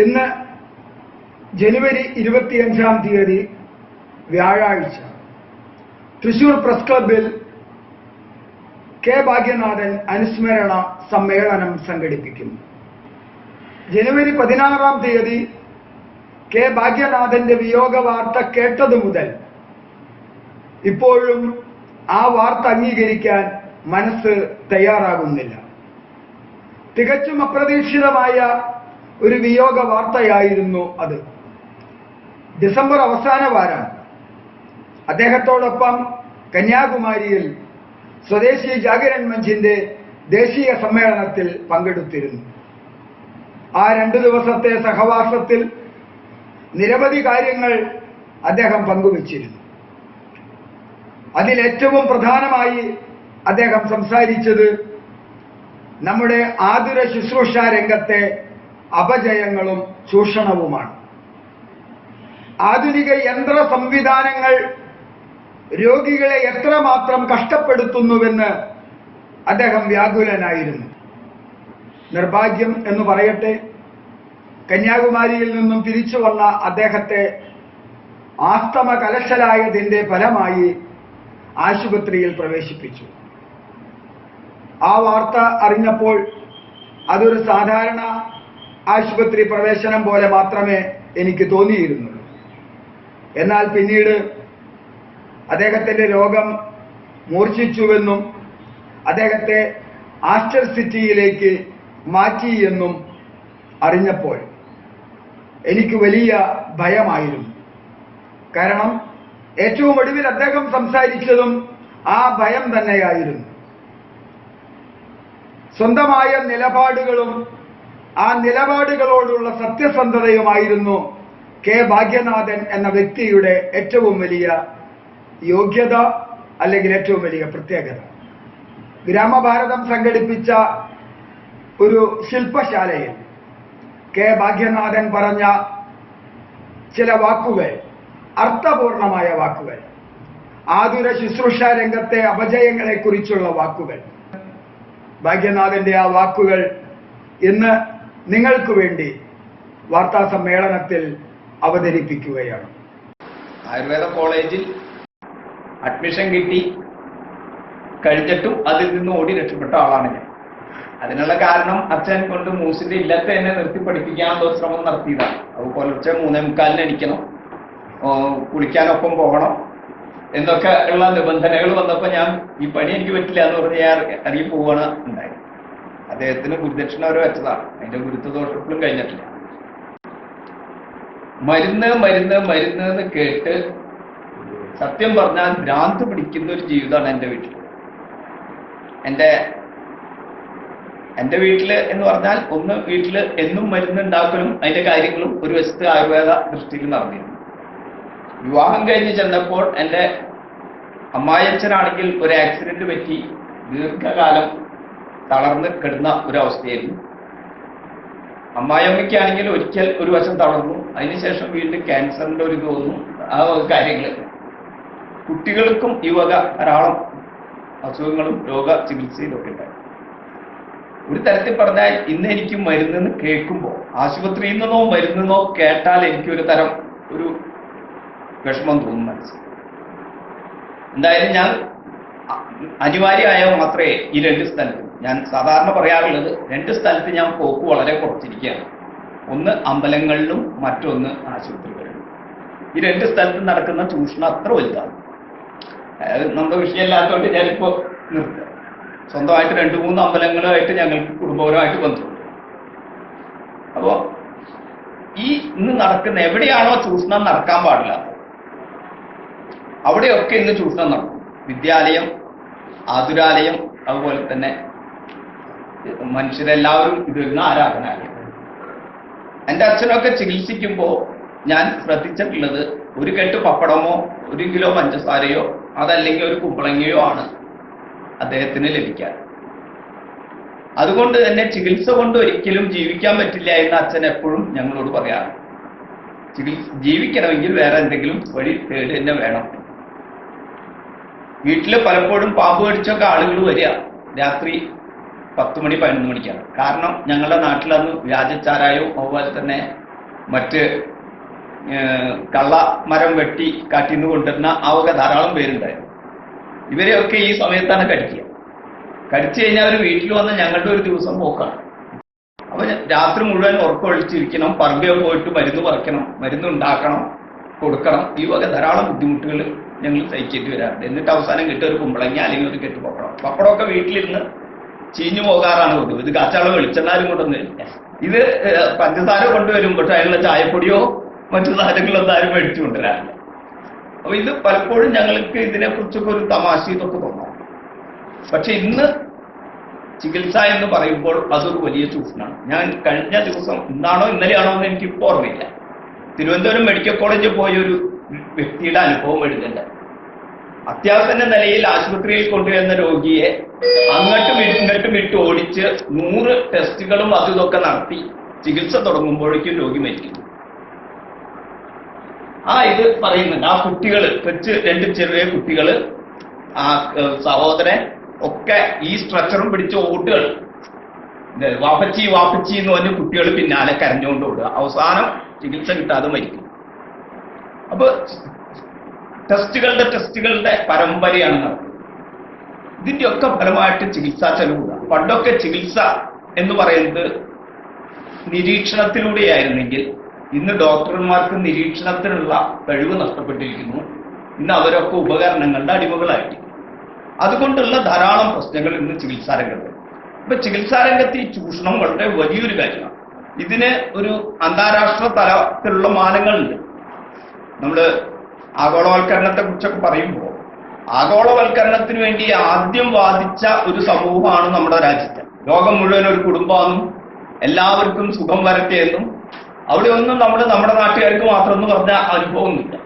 ഇന്ന് ജനുവരി ഇരുപത്തിയഞ്ചാം തീയതി വ്യാഴാഴ്ച തൃശൂർ പ്രസ് ക്ലബിൽ കെ ഭാഗ്യനാഥൻ അനുസ്മരണ സമ്മേളനം സംഘടിപ്പിക്കുന്നു. ജനുവരി പതിനാറാം തീയതി കെ ഭാഗ്യനാഥന്റെ വിയോഗ വാർത്ത കേട്ടതു മുതൽ ഇപ്പോഴും ആ വാർത്ത അംഗീകരിക്കാൻ മനസ്സ് തയ്യാറാകുന്നില്ല. തികച്ചും അപ്രതീക്ഷിതമായ ഒരു വിയോഗ വാർത്തയായിരുന്നു അത്. ഡിസംബർ അവസാന വാരം അദ്ദേഹത്തോടൊപ്പം കന്യാകുമാരിയിൽ സ്വദേശി ജാഗരൺ മഞ്ചിന്റെ ദേശീയ സമ്മേളനത്തിൽ പങ്കെടുത്തിരുന്നു. ആ രണ്ടു ദിവസത്തെ സഹവാസത്തിൽ നിരവധി കാര്യങ്ങൾ അദ്ദേഹം പങ്കുവച്ചിരുന്നു. അതിലേറ്റവും പ്രധാനമായി അദ്ദേഹം സംസാരിച്ചത് നമ്മുടെ ആതുര ശുശ്രൂഷ രംഗത്തെ അപജയങ്ങളും ചൂഷണവുമാണ്. ആധുനിക യന്ത്ര സംവിധാനങ്ങൾ രോഗികളെ എത്രമാത്രം കഷ്ടപ്പെടുത്തുന്നുവെന്ന് അദ്ദേഹം വ്യാകുലനായിരുന്നു. നിർഭാഗ്യം എന്ന് പറയട്ടെ കന്യാകുമാരിയിൽ നിന്നും തിരിച്ചു വന്ന അദ്ദേഹത്തെ ആസ്തമ കലശലായതിന്റെ ഫലമായി ആശുപത്രിയിൽ പ്രവേശിപ്പിച്ചു. ആ വാർത്ത അറിഞ്ഞപ്പോൾ അതൊരു സാധാരണ ആശുപത്രി പ്രവേശനം പോലെ മാത്രമേ എനിക്ക് തോന്നിയിരുന്നുള്ളൂ എന്നാൽ പിന്നീട് അദ്ദേഹത്തിന്റെ രോഗം മൂർച്ഛിച്ചുവെന്നും അദ്ദേഹത്തെ ആസ്റ്റർ സിറ്റിയിലേക്ക് മാറ്റി എന്നും അറിഞ്ഞപ്പോൾ എനിക്ക് വലിയ ഭയമായിരുന്നു. കാരണം ഏറ്റവും ഒടുവിൽ അദ്ദേഹം സംസാരിച്ചതും ആ ഭയം തന്നെയായിരുന്നു. സ്വന്തമായ നിലപാടുകളും ആ നിലപാടുകളോടുള്ള സത്യസന്ധതയുമായിരുന്നു കെ ഭാഗ്യനാഥൻ എന്ന വ്യക്തിയുടെ ഏറ്റവും വലിയ യോഗ്യത അല്ലെങ്കിൽ ഏറ്റവും വലിയ പ്രത്യേകത. ഗ്രാമഭാരതം സംഘടിപ്പിച്ച ഒരു ശില്പശാലയിൽ കെ ഭാഗ്യനാഥൻ പറഞ്ഞ ചില വാക്കുകൾ അർത്ഥപൂർണമായ വാക്കുകൾ ആതുര ശുശ്രൂഷ രംഗത്തെ അപജയങ്ങളെ കുറിച്ചുള്ള വാക്കുകൾ. ഭാഗ്യനാഥന്റെ ആ വാക്കുകൾ ഇന്ന് നിങ്ങൾക്ക് വേണ്ടി വാർത്താ സമ്മേളനത്തിൽ അവതരിപ്പിക്കുകയാണ്. ആയുർവേദ കോളേജിൽ അഡ്മിഷൻ കിട്ടി. കഴിഞ്ഞിട്ടും അതിൽ നിന്ന് ഓടി രക്ഷപ്പെട്ട ആളാണ് ഞാൻ. അതിനുള്ള കാരണം അച്ഛൻ കൊണ്ട് മൂസിന്റെ ഇല്ലത്തെ എന്നെ നിർത്തി പഠിപ്പിക്കാനുള്ള ശ്രമം നടത്തിയതാണ്. അത് പുലർച്ചെ മൂന്നേ മുക്കാലിന് അടിക്കണം കുളിക്കാനൊപ്പം പോകണം. എന്നൊക്കെ ഉള്ള നിബന്ധനകൾ വന്നപ്പോൾ ഞാൻ ഈ പണി എനിക്ക് പറ്റില്ല എന്ന് പറഞ്ഞ് ഞാൻ ഇറങ്ങി പോവാണ് ഉണ്ടായത്. അദ്ദേഹത്തിന് ഗുരുദക്ഷിണ അവരെ വെച്ചതാണ് അതിന്റെ ഗുരുത്വദോഷം കഴിഞ്ഞിട്ടില്ല. മരുന്ന് മരുന്ന് മരുന്ന് എന്ന് കേട്ട് സത്യം പറഞ്ഞാൽ ഭ്രാന്ത് പിടിക്കുന്ന ഒരു ജീവിതമാണ് എന്റെ വീട്ടിൽ. എന്റെ എന്റെ വീട്ടിൽ എന്ന് പറഞ്ഞാൽ ഒന്ന് വീട്ടിൽ എന്നും മരുന്ന് ഉണ്ടാക്കലും അതിന്റെ കാര്യങ്ങളും ഒരു വശത്ത് ആയുർവേദ ദൃഷ്ടിയിൽ നടന്നിരുന്നു. വിവാഹം കഴിഞ്ഞ് ചെന്നപ്പോൾ എന്റെ അമ്മായച്ചനാണെങ്കിൽ ഒരു ആക്സിഡന്റ് പറ്റി ദീർഘകാലം തളർന്ന് കിടന്ന ഒരു അവസ്ഥയായിരുന്നു അമ്മായിയമ്മയ്ക്കാണെങ്കിൽ ഒരിക്കൽ ഒരു വശം തളർന്നു. അതിനുശേഷം വീണ്ടും ക്യാൻസറിന്റെ ഒരു വന്നു. ആ കാര്യങ്ങൾ. കുട്ടികൾക്കും ഈ വക ധാരാളം അസുഖങ്ങളും രോഗ ചികിത്സയിലൊക്കെ ഉണ്ടായി. ഒരു തരത്തിൽ പറഞ്ഞാൽ ഇന്ന് എനിക്ക് മരുന്നെന്ന് കേൾക്കുമ്പോൾ ആശുപത്രിയിൽ നിന്നോ മരുന്നെന്നോ കേട്ടാൽ എനിക്കൊരു തരം ഒരു വിഷമം തോന്നുന്നു എന്തായാലും ഞാൻ അനിവാര്യമായ മാത്രമേ ഈ രണ്ട് സ്ഥലത്തും ഞാൻ സാധാരണ പറയാറുള്ളത് രണ്ട് സ്ഥലത്ത് ഞാൻ പോക്ക് വളരെ കുറച്ചിരിക്കുകയാണ്. ഒന്ന് അമ്പലങ്ങളിലും മറ്റൊന്ന് ആശുപത്രികളിലും. ഈ രണ്ട് സ്ഥലത്ത് നടക്കുന്ന ചൂഷണം അത്ര വലുതാണ്. നമ്മുടെ വിഷയമല്ലാത്തതുകൊണ്ട് ഞാനിപ്പോ നിർത്തുക. സ്വന്തമായിട്ട് രണ്ട് മൂന്ന് അമ്പലങ്ങളുമായിട്ട് ഞങ്ങൾക്ക് കുടുംബപരമായിട്ട് ബന്ധമുണ്ട്. അപ്പോൾ ഈ ഇന്ന് നടക്കുന്ന എവിടെയാണോ ചൂഷണം നടക്കാൻ പാടില്ല അവിടെയൊക്കെ ഇന്ന് ചൂഷണം നടക്കും. വിദ്യാലയം ആതുരാലയം അതുപോലെ തന്നെ മനുഷ്യരെല്ലാവരും ഇത് വരുന്ന ആരാധനാലയം. എന്റെ അച്ഛനൊക്കെ ചികിത്സിക്കുമ്പോൾ ഞാൻ ശ്രദ്ധിച്ചിട്ടുള്ളത് ഒരു കെട്ട് പപ്പടമോ ഒരു കിലോ പഞ്ചസാരയോ അതല്ലെങ്കിൽ ഒരു കുമ്പളങ്ങയോ ആണ് അദ്ദേഹത്തിന് ലഭിക്കാൻ. അതുകൊണ്ട് തന്നെ ചികിത്സ കൊണ്ട് ഒരിക്കലും ജീവിക്കാൻ പറ്റില്ല എന്ന് അച്ഛൻ എപ്പോഴും ഞങ്ങളോട് പറയാറ് ചികിത്സ ജീവിക്കണമെങ്കിൽ വേറെ എന്തെങ്കിലും വഴി തേടി തന്നെ വേണം. വീട്ടിൽ പലപ്പോഴും പാമ്പ് കടിച്ചൊക്കെ ആളുകൾ വരിക. രാത്രി പത്ത് മണി പതിനൊന്ന് മണിക്കാണ്. കാരണം ഞങ്ങളുടെ നാട്ടിലന്ന് വ്യാജച്ചാരായവും അതുപോലെ തന്നെ മറ്റ് കള്ള മരം വെട്ടി കാട്ടിൽ നിന്ന് കൊണ്ടുവരുന്ന ആ വക ധാരാളം പേരുണ്ടായിരുന്നു. ഇവരെയൊക്കെ ഈ സമയത്താണ് കടിക്കുക. കടിച്ചു കഴിഞ്ഞാൽ അവർ വീട്ടിൽ വന്ന് ഞങ്ങളുടെ ഒരു ദിവസം പോക്കാണ് അപ്പൊ രാത്രി മുഴുവൻ ഉറക്കമൊഴിച്ചിരിക്കണം പറമ്പിൽ പോയിട്ട് മരുന്ന് പറിക്കണം മരുന്ന് ഉണ്ടാക്കണം. കൊടുക്കണം. ഈ വക ധാരാളം ബുദ്ധിമുട്ടുകൾ ഞങ്ങൾ സഹിച്ചിട്ട് വരാറുണ്ട്. എന്നിട്ട് അവസാനം കിട്ടിയ ഒരു കുമ്പളങ്ങി അല്ലെങ്കിൽ ഒരു കെട്ട് പപ്പടം. പപ്പടമൊക്കെ വീട്ടിലിരുന്ന് ചീഞ്ഞു പോകാറാണ് പതിവ് ഇത് കാച്ചാള വെളിച്ചെണ്ണാരും ഇല്ല ഇത് പഞ്ചസാര കൊണ്ടുവരും പക്ഷെ അതിനുള്ള ചായപ്പൊടിയോ മറ്റു സാധനങ്ങളൊന്നും ആരും മേടിച്ചു കൊണ്ടുവരാറില്ല. അപ്പൊ ഇത് പലപ്പോഴും ഞങ്ങൾക്ക് ഇതിനെ കുറിച്ചൊക്കെ ഒരു തമാശ ഇതൊക്കെ തോന്നാം പക്ഷെ ഇന്ന് ചികിത്സ എന്ന് പറയുമ്പോൾ അതൊരു വലിയ ചൂഷണമാണ്. ഞാൻ കഴിഞ്ഞ ദിവസം ഇന്നാണോ ഇന്നലെയാണോ എന്ന് എനിക്ക് ഓർമ്മയില്ല. തിരുവനന്തപുരം മെഡിക്കൽ കോളേജിൽ പോയ ഒരു വ്യക്തിയുടെ അനുഭവം എഴുതണ്ട. അത്യാവശ്യ നിലയിൽ ആശുപത്രിയിൽ കൊണ്ടുവരുന്ന രോഗിയെ അങ്ങോട്ടും ഇങ്ങോട്ടും ഇട്ട് ഓടിച്ച് നൂറ് ടെസ്റ്റുകളും അതും ഇതൊക്കെ നടത്തി ചികിത്സ തുടങ്ങുമ്പോഴേക്കും രോഗി മരിക്കുന്നു. ആ ഇത് പറയുന്നുണ്ട്. ആ കുട്ടികൾ കൊച്ച് രണ്ട് ചെറിയ കുട്ടികൾ ആ സഹോദരൻ ഒക്കെ ഈ സ്ട്രക്ചറും പിടിച്ച ഓട്ടുകൾ വാപ്പച്ചി വാപ്പച്ചി എന്ന് പറഞ്ഞ് കുട്ടികൾ പിന്നാലെ കരഞ്ഞുകൊണ്ട് ഓടുക. അവസാനം ചികിത്സ കിട്ടാതെ മരിക്കും. അപ്പൊ ടെസ്റ്റുകളുടെ ടെസ്റ്റുകളുടെ പരമ്പരയാണ് നടക്കുന്നത് ഇതിന്റെയൊക്കെ ഫലമായിട്ട് ചികിത്സാ ചെലവ് പണ്ടൊക്കെ ചികിത്സ എന്ന് പറയുന്നത് നിരീക്ഷണത്തിലൂടെയായിരുന്നെങ്കിൽ ഇന്ന് ഡോക്ടർമാർക്ക് നിരീക്ഷണത്തിനുള്ള കഴിവ് നഷ്ടപ്പെട്ടിരിക്കുന്നു. ഇന്ന് അവരൊക്കെ ഉപകരണങ്ങളുടെ അടിമകളായിട്ട് അതുകൊണ്ടുള്ള ധാരാളം പ്രശ്നങ്ങൾ ഇന്ന് ചികിത്സാരംഗത്ത് ഇപ്പൊ ചികിത്സാരംഗത്ത് ഈ ചൂഷണം വളരെ വലിയൊരു കാര്യമാണ്. ഇതിന് ഒരു അന്താരാഷ്ട്ര തലത്തിലുള്ള മാനങ്ങളുണ്ട്. നമ്മൾ ആഗോളവൽക്കരണത്തെ കുറിച്ചൊക്കെ പറയുമ്പോൾ ആഗോളവൽക്കരണത്തിന് വേണ്ടി ആദ്യം വാദിച്ച ഒരു സമൂഹമാണ് നമ്മുടെ രാജ്യത്ത്. ലോകം മുഴുവൻ ഒരു കുടുംബമാണെന്നും എല്ലാവർക്കും സുഖം വരട്ടെ എന്നും അവിടെ ഒന്നും നമ്മൾ നമ്മുടെ നാട്ടുകാർക്ക് മാത്രം എന്ന് പറഞ്ഞ അനുഭവമൊന്നുമില്ല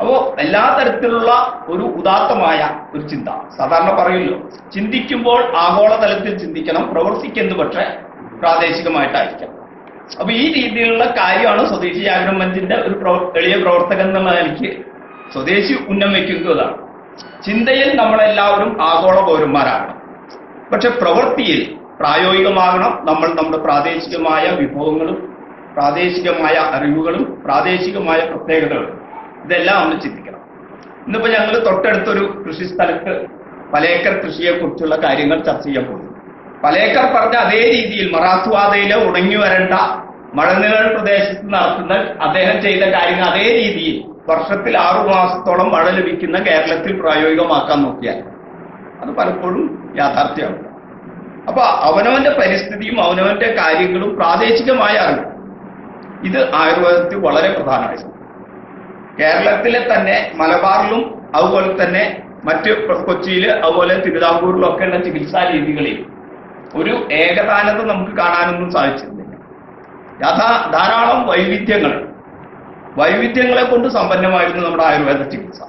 അപ്പോ എല്ലാ തരത്തിലുള്ള ഒരു ഉദാത്തമായ ഒരു ചിന്ത. സാധാരണ പറയുമല്ലോ ചിന്തിക്കുമ്പോൾ ആഗോളതലത്തിൽ ചിന്തിക്കണം പ്രവർത്തിക്കുന്നത് പക്ഷേ പ്രാദേശികമായിട്ടായിരിക്കണം. അപ്പൊ ഈ രീതിയിലുള്ള കാര്യമാണ് സ്വദേശി ജാഗ്രത മഞ്ചിന്റെ ഒരു എളിയ പ്രവർത്തകൻ എന്നുള്ള നിലയ്ക്ക് സ്വദേശി ഉന്നം വയ്ക്കുന്നതാണ് ചിന്തയിൽ നമ്മളെല്ലാവരും ആഗോള പൗരന്മാരാകണം. പക്ഷെ പ്രവൃത്തിയിൽ പ്രായോഗികമാകണം നമ്മൾ നമ്മുടെ പ്രാദേശികമായ വിഭവങ്ങളും പ്രാദേശികമായ അറിവുകളും പ്രാദേശികമായ പ്രത്യേകതകളും. ഇതെല്ലാം നമ്മൾ ചിന്തിക്കണം. ഇന്നിപ്പോ ഞങ്ങൾ തൊട്ടടുത്തൊരു കൃഷി സ്ഥലത്ത് പലേക്കർ കൃഷിയെ കുറിച്ചുള്ള കാര്യങ്ങൾ ചർച്ച ചെയ്യാൻ പോകുന്നു. പലേക്കർ പറഞ്ഞ അതേ രീതിയിൽ മറാത്തുവാദയിലെ ഉണങ്ങി വരേണ്ട മഴനിഴൽ പ്രദേശത്ത് നടത്തുന്ന അദ്ദേഹം ചെയ്ത കാര്യങ്ങൾ അതേ രീതിയിൽ വർഷത്തിൽ ആറു മാസത്തോളം മഴ ലഭിക്കുന്ന കേരളത്തിൽ പ്രായോഗികമാക്കാൻ നോക്കിയാൽ അത് പലപ്പോഴും യാഥാർത്ഥ്യമാണ്. അപ്പൊ അവനവന്റെ പരിസ്ഥിതിയും അവനവന്റെ കാര്യങ്ങളും പ്രാദേശികമായ അറിവ് ഇത് ആയുർവേദത്തിൽ വളരെ പ്രധാനമായി കേരളത്തിലെ തന്നെ മലബാറിലും അതുപോലെ തന്നെ മറ്റ് കൊച്ചിയിൽ അതുപോലെ തിരുവിതാംകൂറിലും ഒക്കെയുള്ള ചികിത്സാ രീതികളിൽ ഒരു ഏകതാനത നമുക്ക് കാണാനൊന്നും സാധിച്ചിരുന്നില്ല. യഥാ ധാരാളം വൈവിധ്യങ്ങൾ. വൈവിധ്യങ്ങളെ കൊണ്ട് സമ്പന്നമായിരുന്നു നമ്മുടെ ആയുർവേദ ചികിത്സ.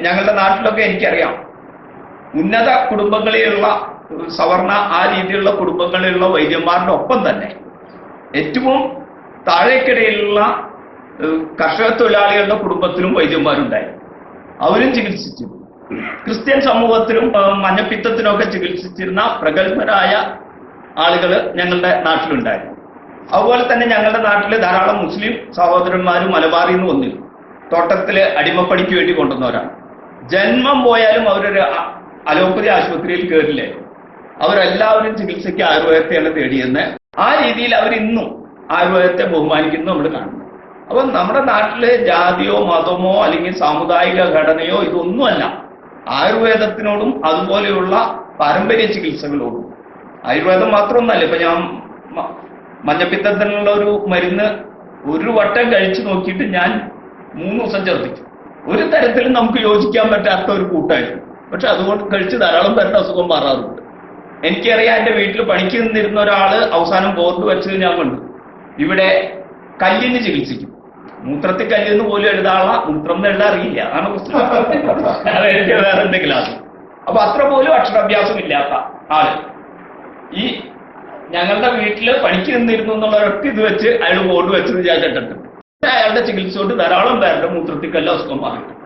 ഞങ്ങളുടെ നാട്ടിലൊക്കെ എനിക്കറിയാം. ഉന്നത കുടുംബങ്ങളിലുള്ള സവർണ ആ രീതിയിലുള്ള കുടുംബങ്ങളിലുള്ള വൈദ്യന്മാരുടെ ഒപ്പം തന്നെ ഏറ്റവും താഴേക്കിടയിലുള്ള കർഷക തൊഴിലാളികളുടെ കുടുംബത്തിലും വൈദ്യന്മാരുണ്ടായി. അവരും ചികിത്സിച്ചു ക്രിസ്ത്യൻ സമൂഹത്തിലും മഞ്ഞപ്പിത്തത്തിനൊക്കെ ചികിത്സിച്ചിരുന്ന പ്രഗത്ഭരായ ആളുകൾ ഞങ്ങളുടെ നാട്ടിലുണ്ടായിരുന്നു. അതുപോലെ തന്നെ ഞങ്ങളുടെ നാട്ടിൽ ധാരാളം മുസ്ലിം സഹോദരന്മാരും മലബാറിൽ നിന്ന് വന്നിരുന്നു. തോട്ടത്തിൽ അടിമപ്പണിക്ക് വേണ്ടി കൊണ്ടുവന്നവരാണ്. ജന്മം പോയാലും അവരൊരു അലോപ്പതി ആശുപത്രിയിൽ കയറില്ലേ അവരെല്ലാവരും ചികിത്സയ്ക്ക് ആയുർവേദത്തെയാണ് തേടിയെന്ന്. ആ രീതിയിൽ അവർ ഇന്നും ആയുർവേദത്തെ ബഹുമാനിക്കുന്നു നമ്മൾ കാണുന്നു. അപ്പം നമ്മുടെ നാട്ടിലെ ജാതിയോ മതമോ അല്ലെങ്കിൽ സാമുദായിക ഘടനയോ ഇതൊന്നുമല്ല. ആയുർവേദത്തിനോടും അതുപോലെയുള്ള പാരമ്പര്യ ചികിത്സകളോടും. ആയുർവേദം മാത്രമൊന്നല്ല ഇപ്പൊ ഞാൻ മഞ്ഞപ്പിത്തത്തിനുള്ള ഒരു മരുന്ന് ഒരു വട്ടം കഴിച്ചു നോക്കിയിട്ട് ഞാൻ മൂന്ന് ദിവസം ഛർദ്ദിച്ചു. ഒരു തരത്തിലും നമുക്ക് യോജിക്കാൻ പറ്റാത്ത ഒരു കൂട്ടായിരുന്നു. പക്ഷെ അതുകൊണ്ട് കഴിച്ച് ധാരാളം പേരുടെ അസുഖം മാറാറുണ്ട്. എനിക്കറിയാം എന്റെ വീട്ടിൽ പണിക്ക് നിന്നിരുന്ന ഒരാൾ അവസാനം ബോർഡ് വെച്ചത് ഞാൻ കണ്ടു. ഇവിടെ കല്ലിന് ചികിത്സിക്കും. മൂത്രത്തിൽ കല്ലെന്ന് പോലും എഴുതാനുള്ള മൂത്രം എന്ന് എഴുതാൻ അറിയില്ല. അതാണ് പുസ്തകം വേറെ എന്തെങ്കിലും അത് അപ്പൊ അത്ര പോലും അക്ഷരാഭ്യാസം ഇല്ലാത്ത ആൾ. ഈ ഞങ്ങളുടെ വീട്ടിൽ പണിക്ക് നിന്നിരുന്നു എന്നുള്ള ഒരൊറ്റ ഇത് വെച്ച് അയാൾ ബോർഡ് വെച്ചത് ഞാൻ അയാളുടെ ചികിത്സ കൊണ്ട് ധാരാളം പേരുടെ മൂത്രത്തിൽ കല്ല അസുഖം മാറിയിട്ടുണ്ട്.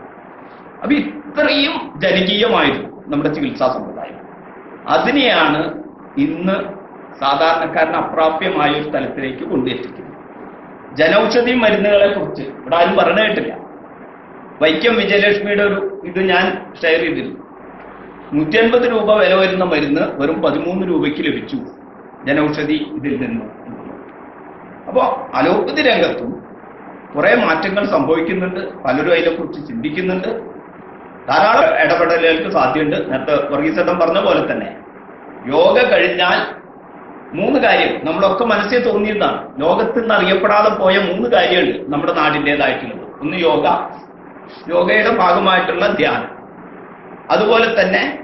അപ്പൊ ഇത്രയും ജനകീയമായിരുന്നു നമ്മുടെ ചികിത്സാ സമ്പ്രദായം. അതിനെയാണ് ഇന്ന് സാധാരണക്കാരന് അപ്രാപ്യമായ ഒരു തലത്തിലേക്ക് കൊണ്ടെത്തിക്കുന്നു ജനൌഷധി മരുന്നുകളെ കുറിച്ച് ഇവിടെ ആരും പറഞ്ഞു കേട്ടില്ല. വൈക്കം വിജയലക്ഷ്മിയുടെ ഒരു ഇത് ഞാൻ ഷെയർ ചെയ്തിരുന്നു. നൂറ്റി അൻപത് രൂപ വില വരുന്ന മരുന്ന് വെറും പതിമൂന്ന് രൂപയ്ക്ക് ലഭിച്ചു. ജനൌഷധി ഇതിൽ നിന്ന്. അപ്പോൾ അലോപ്പതി രംഗത്തും കുറെ മാറ്റങ്ങൾ സംഭവിക്കുന്നുണ്ട്. പലരും അതിനെക്കുറിച്ച് ചിന്തിക്കുന്നുണ്ട്. ധാരാളം ഇടപെടലുകൾക്ക് സാധ്യതയുണ്ട്. നേരത്തെ വർഗീസേട്ടൻ പറഞ്ഞ പോലെ തന്നെ. യോഗ കഴിഞ്ഞാൽ മൂന്ന് കാര്യം നമ്മളൊക്കെ മനസ്സിൽ തോന്നിയതാണ് ലോകത്ത് നിന്ന് അറിയപ്പെടാതെ പോയ മൂന്ന് കാര്യമുണ്ട് നമ്മുടെ നാടിന്റെതായിട്ടുള്ളത്. ഒന്ന് യോഗ. യോഗയുടെ ഭാഗമായിട്ടുള്ള ധ്യാനം. അതുപോലെ തന്നെ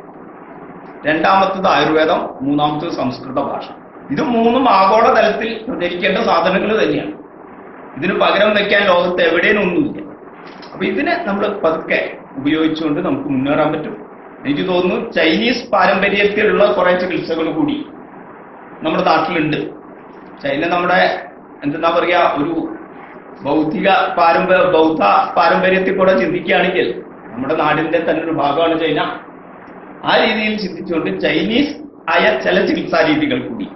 രണ്ടാമത്തത് ആയുർവേദം മൂന്നാമത്തത് സംസ്കൃത ഭാഷ. ഇത് മൂന്നും ആഗോള തലത്തിൽ പ്രചരിക്കേണ്ട സാധനങ്ങൾ തന്നെയാണ്. ഇതിന് പകരം വെക്കാൻ ലോകത്ത് എവിടെയും ഒന്നുമില്ല. അപ്പൊ ഇതിനെ നമ്മൾ പതുക്കെ ഉപയോഗിച്ചുകൊണ്ട് നമുക്ക് മുന്നേറാൻ പറ്റും. എനിക്ക് തോന്നുന്നു ചൈനീസ് പാരമ്പര്യത്തിലുള്ള കുറെ ചികിത്സകൾ കൂടി നമ്മുടെ നാട്ടിലുണ്ട്. ചൈന നമ്മുടെ എന്താ പറയാ ഒരു ഭൗതിക പാരമ്പര്യ ബൗദ്ധ പാരമ്പര്യത്തിൽ കൂടെ ചിന്തിക്കുകയാണെങ്കിൽ നമ്മുടെ നാടിന്റെ തന്നെ ഒരു ഭാഗമാണ് ചൈന. ആ രീതിയിൽ ചിന്തിച്ചുകൊണ്ട് ചൈനീസ് ആയ ചില ചികിത്സാ രീതികൾ കൂടി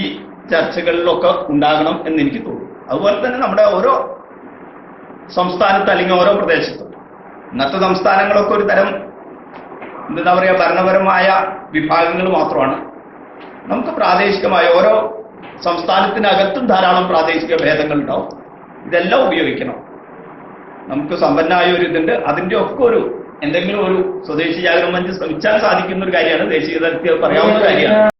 ഈ ചർച്ചകളിലൊക്കെ ഉണ്ടാകണം എന്ന് എനിക്ക് തോന്നുന്നു. അതുപോലെ തന്നെ നമ്മുടെ ഓരോ സംസ്ഥാനത്ത് അല്ലെങ്കിൽ ഓരോ പ്രദേശത്തും ഇന്നത്തെ സംസ്ഥാനങ്ങളൊക്കെ ഒരു തരം എന്താ പറയുക ഭരണപരമായ വിഭാഗങ്ങൾ മാത്രമാണ്. നമുക്ക് പ്രാദേശികമായ ഓരോ സംസ്ഥാനത്തിനകത്തും ധാരാളം പ്രാദേശിക ഭേദങ്ങൾ ഉണ്ടാവും ഇതെല്ലാം ഉപയോഗിക്കണം. നമുക്ക് സമ്പന്നമായ ഒരു ഇതുണ്ട്. അതിന്റെ ഒക്കെ ഒരു എന്തെങ്കിലും ഒരു സ്വദേശി ജാഗരണ മഞ്ച് ശ്രമിച്ചാൽ സാധിക്കുന്ന ഒരു കാര്യമാണ്. ദേശീയ തലത്തിൽ പറയാവുന്ന കാര്യമാണ്.